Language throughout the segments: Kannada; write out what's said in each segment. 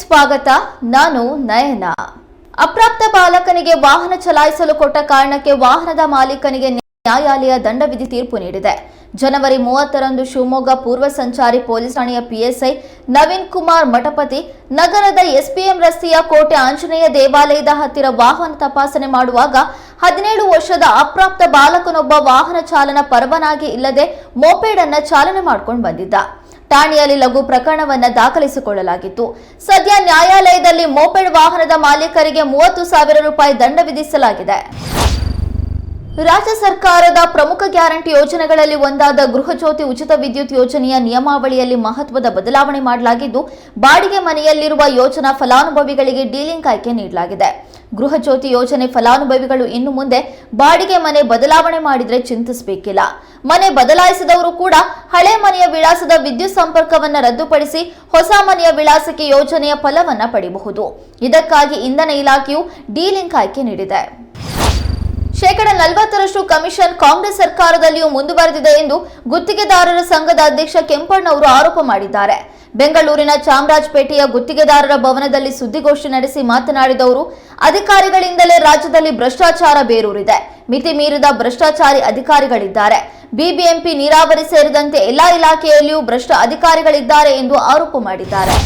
ಸ್ವಾಗತ, ನಾನು ನಯನ. ಅಪ್ರಾಪ್ತ ಬಾಲಕನಿಗೆ ವಾಹನ ಚಲಾಯಿಸಲು ಕೊಟ್ಟ ಕಾರಣಕ್ಕೆ ವಾಹನದ ಮಾಲೀಕನಿಗೆ ನ್ಯಾಯಾಲಯ ದಂಡ ವಿಧಿ ತೀರ್ಪು ನೀಡಿದೆ. ಜನವರಿ ಮೂವತ್ತರಂದು ಶಿವಮೊಗ್ಗ ಪೂರ್ವ ಸಂಚಾರಿ ಪೊಲೀಸ್ ಠಾಣೆಯ ಪಿಎಸ್ಐ ನವೀನ್ ಕುಮಾರ್ ಮಠಪತಿ, ನಗರದ ಎಸ್ಪಿಎಂ ರಸ್ತೆಯ ಕೋಟೆ ಆಂಜನೇಯ ದೇವಾಲಯದ ಹತ್ತಿರ ವಾಹನ ತಪಾಸಣೆ ಮಾಡುವಾಗ ಹದಿನೇಳು ವರ್ಷದ ಅಪ್ರಾಪ್ತ ಬಾಲಕನೊಬ್ಬ ವಾಹನ ಚಾಲನ ಪರವಾನಗಿ ಇಲ್ಲದೆ ಮೋಪೇಡ್ ಅನ್ನ ಚಾಲನೆ ಮಾಡ್ಕೊಂಡು ಬಂದಿದ್ದ. ಠಾಣೆಯಲ್ಲಿ ಲಘು ಪ್ರಕರಣವನ್ನು ದಾಖಲಿಸಿಕೊಳ್ಳಲಾಗಿತ್ತು. ಸದ್ಯ ನ್ಯಾಯಾಲಯದಲ್ಲಿ ಮೋಪೆಡ್ ವಾಹನದ ಮಾಲೀಕರಿಗೆ ಮೂವತ್ತು ಸಾವಿರ ರೂಪಾಯಿ ದಂಡ ವಿಧಿಸಲಾಗಿದೆ. ರಾಜ್ಯ ಸರ್ಕಾರದ ಪ್ರಮುಖ ಗ್ಯಾರಂಟಿ ಯೋಜನೆಗಳಲ್ಲಿ ಒಂದಾದ ಗೃಹಜ್ಯೋತಿ ಉಚಿತ ವಿದ್ಯುತ್ ಯೋಜನೆಯ ನಿಯಮಾವಳಿಯಲ್ಲಿ ಮಹತ್ವದ ಬದಲಾವಣೆ ಮಾಡಲಾಗಿದ್ದು, ಬಾಡಿಗೆ ಮನೆಯಲ್ಲಿರುವ ಯೋಜನಾ ಫಲಾನುಭವಿಗಳಿಗೆ ಡೀಲಿಂಗ್ ಆಯ್ಕೆ ನೀಡಲಾಗಿದೆ. ಗೃಹಜ್ಯೋತಿ ಯೋಜನೆ ಫಲಾನುಭವಿಗಳು ಇನ್ನು ಮುಂದೆ ಬಾಡಿಗೆ ಮನೆ ಬದಲಾವಣೆ ಮಾಡಿದರೆ ಚಿಂತಿಸಬೇಕಿಲ್ಲ. ಮನೆ ಬದಲಾಯಿಸಿದವರು ಕೂಡ ಹಳೆ ಮನೆಯ ವಿಳಾಸದ ವಿದ್ಯುತ್ ಸಂಪರ್ಕವನ್ನು ರದ್ದುಪಡಿಸಿ ಹೊಸ ಮನೆಯ ವಿಳಾಸಕ್ಕೆ ಯೋಜನೆಯ ಫಲವನ್ನ ಪಡೆಯಬಹುದು. ಇದಕ್ಕಾಗಿ ಇಂಧನ ಇಲಾಖೆಯು ಡೀಲಿಂಕ್ ಆಯ್ಕೆ ನೀಡಿದೆ. ಶೇಕಡ ನಲವತ್ತರಷ್ಟು ಕಮಿಷನ್ ಕಾಂಗ್ರೆಸ್ ಸರ್ಕಾರದಲ್ಲಿಯೂ ಮುಂದುವರೆದಿದೆ ಎಂದು ಗುತ್ತಿಗೆದಾರರ ಸಂಘದ ಅಧ್ಯಕ್ಷ ಕೆಂಪಣ್ಣವರು ಆರೋಪ ಮಾಡಿದ್ದಾರೆ. ಬೆಂಗಳೂರಿನ ಚಾಮರಾಜಪೇಟೆಯ ಗುತ್ತಿಗೆದಾರರ ಭವನದಲ್ಲಿ ಸುದ್ದಿಗೋಷ್ಠಿ ನಡೆಸಿ ಮಾತನಾಡಿದವರು, ಅಧಿಕಾರಿಗಳಿಂದಲೇ ರಾಜ್ಯದಲ್ಲಿ ಭ್ರಷ್ಟಾಚಾರ ಬೇರೂರಿದೆ. ಮಿತಿ ಮೀರಿದ ಭ್ರಷ್ಟಾಚಾರಿ ಅಧಿಕಾರಿಗಳಿದ್ದಾರೆ. ಬಿಬಿಎಂಪಿ ನೀರಾವರಿ ಸೇರಿದಂತೆ ಎಲ್ಲಾ ಇಲಾಖೆಯಲ್ಲಿಯೂ ಭ್ರಷ್ಟ ಅಧಿಕಾರಿಗಳಿದ್ದಾರೆ ಎಂದು ಆರೋಪ ಮಾಡಿದ್ದಾರೆ.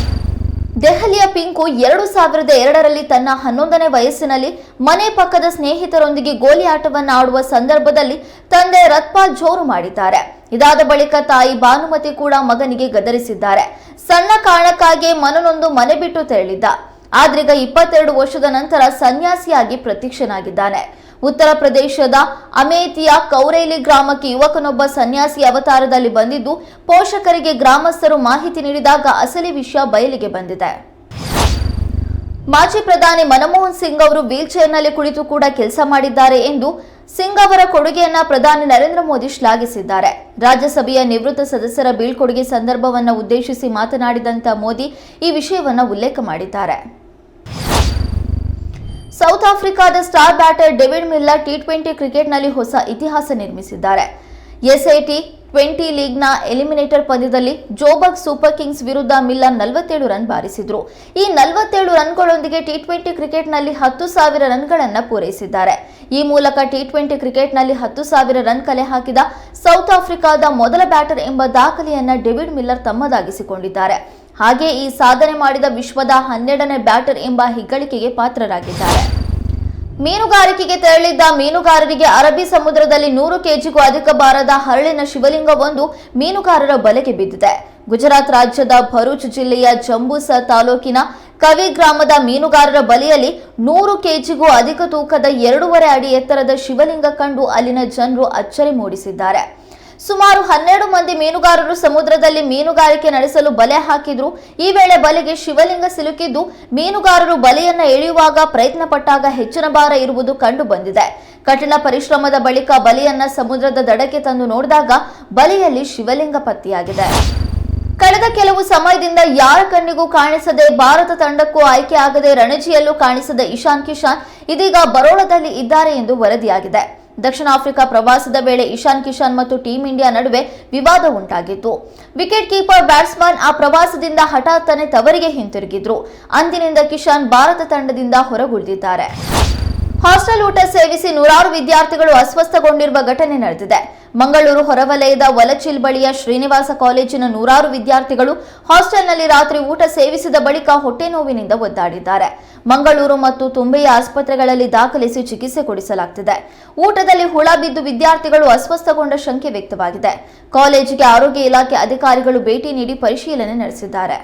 ದೆಹಲಿಯ ಪಿಂಕು ಎರಡು ಸಾವಿರದ ಎರಡರಲ್ಲಿ ತನ್ನ ಹನ್ನೊಂದನೇ ವಯಸ್ಸಿನಲ್ಲಿ ಮನೆ ಪಕ್ಕದ ಸ್ನೇಹಿತರೊಂದಿಗೆ ಗೋಲಿ ಆಟವನ್ನು ಆಡುವ ಸಂದರ್ಭದಲ್ಲಿ ತಂದೆ ರತ್ಪಾಲ್ ಜೋರು ಮಾಡಿದ್ದಾರೆ. ಇದಾದ ಬಳಿಕ ತಾಯಿ ಭಾನುಮತಿ ಕೂಡ ಮಗನಿಗೆ ಗದರಿಸಿದ್ದಾರೆ. ಸಣ್ಣ ಕಾರಣಕ್ಕಾಗಿ ಮನನೊಂದು ಮನೆ ಬಿಟ್ಟು ತೆರಳಿದ್ದ. ಆದ್ರೀಗ ಇಪ್ಪತ್ತೆರಡು ವರ್ಷದ ನಂತರ ಸನ್ಯಾಸಿಯಾಗಿ ಪ್ರತ್ಯಕ್ಷನಾಗಿದ್ದಾನೆ. ಉತ್ತರ ಪ್ರದೇಶದ ಅಮೇಥಿಯ ಕೌರೈಲಿ ಗ್ರಾಮಕ್ಕೆ ಯುವಕನೊಬ್ಬ ಸನ್ಯಾಸಿ ಅವತಾರದಲ್ಲಿ ಬಂದಿದ್ದು, ಪೋಷಕರಿಗೆ ಗ್ರಾಮಸ್ಥರು ಮಾಹಿತಿ ನೀಡಿದಾಗ ಅಸಲಿ ವಿಷಯ ಬಯಲಿಗೆ ಬಂದಿದೆ. ಮಾಜಿ ಪ್ರಧಾನಿ ಮನಮೋಹನ್ ಸಿಂಗ್ ಅವರು ವೀಲ್ಚೇರ್ನಲ್ಲಿ ಕುಳಿತು ಕೂಡ ಕೆಲಸ ಮಾಡಿದ್ದಾರೆ ಎಂದು ಸಿಂಗ್ ಅವರ ಕೊಡುಗೆಯನ್ನ ಪ್ರಧಾನಿ ನರೇಂದ್ರ ಮೋದಿ ಶ್ಲಾಘಿಸಿದ್ದಾರೆ. ರಾಜ್ಯಸಭೆಯ ನಿವೃತ್ತ ಸದಸ್ಯರ ಬೀಳ್ಕೊಡುಗೆ ಸಂದರ್ಭವನ್ನು ಉದ್ದೇಶಿಸಿ ಮಾತನಾಡಿದಂತ ಮೋದಿ ಈ ವಿಷಯವನ್ನು ಉಲ್ಲೇಖ ಮಾಡಿದ್ದಾರೆ. ಸೌತ್ ಆಫ್ರಿಕಾದ star batter David Miller T twenty ಕ್ರಿಕೆಟ್ನಲ್ಲಿ ಹೊಸ ಇತಿಹಾಸ ನಿರ್ಮಿಸಿದ್ದಾರೆ. ಎಸ್ಐಟಿ ಟ್ವೆಂಟಿ ಲೀಗ್ನ ಎಲಿಮಿನೇಟರ್ ಪಂದ್ಯದಲ್ಲಿ ಜೋಬರ್ಗ್ ಸೂಪರ್ ಕಿಂಗ್ಸ್ ವಿರುದ್ಧ ಮಿಲ್ಲರ್ ನಲವತ್ತೇಳು ರನ್ ಬಾರಿಸಿದ್ರು. ಈ ನಲವತ್ತೇಳು ರನ್ಗಳೊಂದಿಗೆ ಟಿ ಟ್ವೆಂಟಿ ಕ್ರಿಕೆಟ್ನಲ್ಲಿ ಹತ್ತು ಸಾವಿರ ರನ್ಗಳನ್ನು ಪೂರೈಸಿದ್ದಾರೆ. ಈ ಮೂಲಕ ಟಿ ಟ್ವೆಂಟಿ ಕ್ರಿಕೆಟ್ನಲ್ಲಿ ಹತ್ತು ಸಾವಿರ ರನ್ ಕಲೆ ಹಾಕಿದ ಸೌತ್ ಆಫ್ರಿಕಾದ ಮೊದಲ ಬ್ಯಾಟರ್ ಎಂಬ ದಾಖಲೆಯನ್ನು ಡೇವಿಡ್ ಮಿಲ್ಲರ್ ತಮ್ಮದಾಗಿಸಿಕೊಂಡಿದ್ದಾರೆ. ಹಾಗೆ ಈ ಸಾಧನೆ ಮಾಡಿದ ವಿಶ್ವದ ಹನ್ನೆರಡನೇ ಬ್ಯಾಟರ್ ಎಂಬ ಹೆಗ್ಗಳಿಕೆಗೆ ಪಾತ್ರರಾಗಿದ್ದಾರೆ. ಮೀನುಗಾರಿಕೆಗೆ ತೆರಳಿದ್ದ ಮೀನುಗಾರರಿಗೆ ಅರಬ್ಬಿ ಸಮುದ್ರದಲ್ಲಿ ನೂರು ಕೆಜಿಗೂ ಅಧಿಕ ಭಾರದ ಹರಳಿನ ಶಿವಲಿಂಗವೊಂದು ಮೀನುಗಾರರ ಬಲೆಗೆ ಬಿದ್ದಿದೆ. ಗುಜರಾತ್ ರಾಜ್ಯದ ಭರೂಚ್ ಜಿಲ್ಲೆಯ ಜಂಬೂಸ ತಾಲೂಕಿನ ಕವಿ ಗ್ರಾಮದ ಮೀನುಗಾರರ ಬಲೆಯಲ್ಲಿ ನೂರು ಕೆಜಿಗೂ ಅಧಿಕ ತೂಕದ ಎರಡೂವರೆ ಅಡಿ ಎತ್ತರದ ಶಿವಲಿಂಗ ಕಂಡು ಅಲ್ಲಿನ ಜನರು ಅಚ್ಚರಿ ಮೂಡಿಸಿದ್ದಾರೆ. ಸುಮಾರು ಹನ್ನೆರಡು ಮಂದಿ ಮೀನುಗಾರರು ಸಮುದ್ರದಲ್ಲಿ ಮೀನುಗಾರಿಕೆ ನಡೆಸಲು ಬಲೆ ಹಾಕಿದ್ರು. ಈ ವೇಳೆ ಬಲೆಗೆ ಶಿವಲಿಂಗ ಸಿಲುಕಿದ್ದು, ಮೀನುಗಾರರು ಬಲೆಯನ್ನ ಎಳೆಯುವಾಗ ಪ್ರಯತ್ನ ಪಟ್ಟಾಗ ಹೆಚ್ಚಿನ ಭಾರ ಇರುವುದು ಕಂಡು ಬಂದಿದೆ. ಕಠಿಣ ಪರಿಶ್ರಮದ ಬಳಿಕ ಬಲೆಯನ್ನ ಸಮುದ್ರದ ದಡಕ್ಕೆ ತಂದು ನೋಡಿದಾಗ ಬಲೆಯಲ್ಲಿ ಶಿವಲಿಂಗ ಪತ್ತೆಯಾಗಿದೆ. ಕಳೆದ ಕೆಲವು ಸಮಯದಿಂದ ಯಾರ ಕಣ್ಣಿಗೂ ಕಾಣಿಸದೆ ಭಾರತ ತಂಡಕ್ಕೂ ಆಯ್ಕೆ ಆಗದೆ ರಣಜಿಯಲ್ಲೂ ಕಾಣಿಸದ ಇಶಾನ್ ಕಿಶಾನ್ ಇದೀಗ ಬರೋಳದಲ್ಲಿ ಇದ್ದಾರೆ ಎಂದು ವರದಿಯಾಗಿದೆ. ದಕ್ಷಿಣ ಆಫ್ರಿಕಾ ಪ್ರವಾಸದ ವೇಳೆ ಇಶಾನ್ ಕಿಶಾನ್ ಮತ್ತು ಟೀಂ ಇಂಡಿಯಾ ನಡುವೆ ವಿವಾದ ಉಂಟಾಗಿತ್ತು. ವಿಕೆಟ್ ಕೀಪರ್ ಬ್ಯಾಟ್ಸ್ಮನ್ ಆ ಪ್ರವಾಸದಿಂದ ಹಠಾತ್ತನೆ ತವರಿಗೆ ಹಿಂತಿರುಗಿದ್ರು. ಅಂದಿನಿಂದ ಕಿಶಾನ್ ಭಾರತ ತಂಡದಿಂದ ಹೊರಗುಳಿದಿದ್ದಾರೆ. ಹಾಸ್ಟೆಲ್ ಊಟ ಸೇವಿಸಿ ನೂರಾರು ವಿದ್ಯಾರ್ಥಿಗಳು ಅಸ್ವಸ್ಥಗೊಂಡಿರುವ ಘಟನೆ ನಡೆದಿದೆ. ಮಂಗಳೂರು ಹೊರವಲಯದ ವಲಚಿಲ್ ಬಳಿಯ ಶ್ರೀನಿವಾಸ ಕಾಲೇಜಿನ ನೂರಾರು ವಿದ್ಯಾರ್ಥಿಗಳು ಹಾಸ್ಟೆಲ್ನಲ್ಲಿ ರಾತ್ರಿ ಊಟ ಸೇವಿಸಿದ ಬಳಿಕ ಹೊಟ್ಟೆ ನೋವಿನಿಂದ ಒದ್ದಾಡಿದ್ದಾರೆ. ಮಂಗಳೂರು ಮತ್ತು ತುಂಬೆಯ ಆಸ್ಪತ್ರೆಗಳಲ್ಲಿ ದಾಖಲಿಸಿ ಚಿಕಿತ್ಸೆ ಕೊಡಿಸಲಾಗ್ತಿದೆ. ಊಟದಲ್ಲಿ ಹುಳ ಬಿದ್ದು ವಿದ್ಯಾರ್ಥಿಗಳು ಅಸ್ವಸ್ಥಗೊಂಡ ಶಂಕೆ ವ್ಯಕ್ತವಾಗಿದೆ. ಕಾಲೇಜಿಗೆ ಆರೋಗ್ಯ ಇಲಾಖೆ ಅಧಿಕಾರಿಗಳು ಭೇಟಿ ನೀಡಿ ಪರಿಶೀಲನೆ ನಡೆಸಿದ್ದಾರೆ.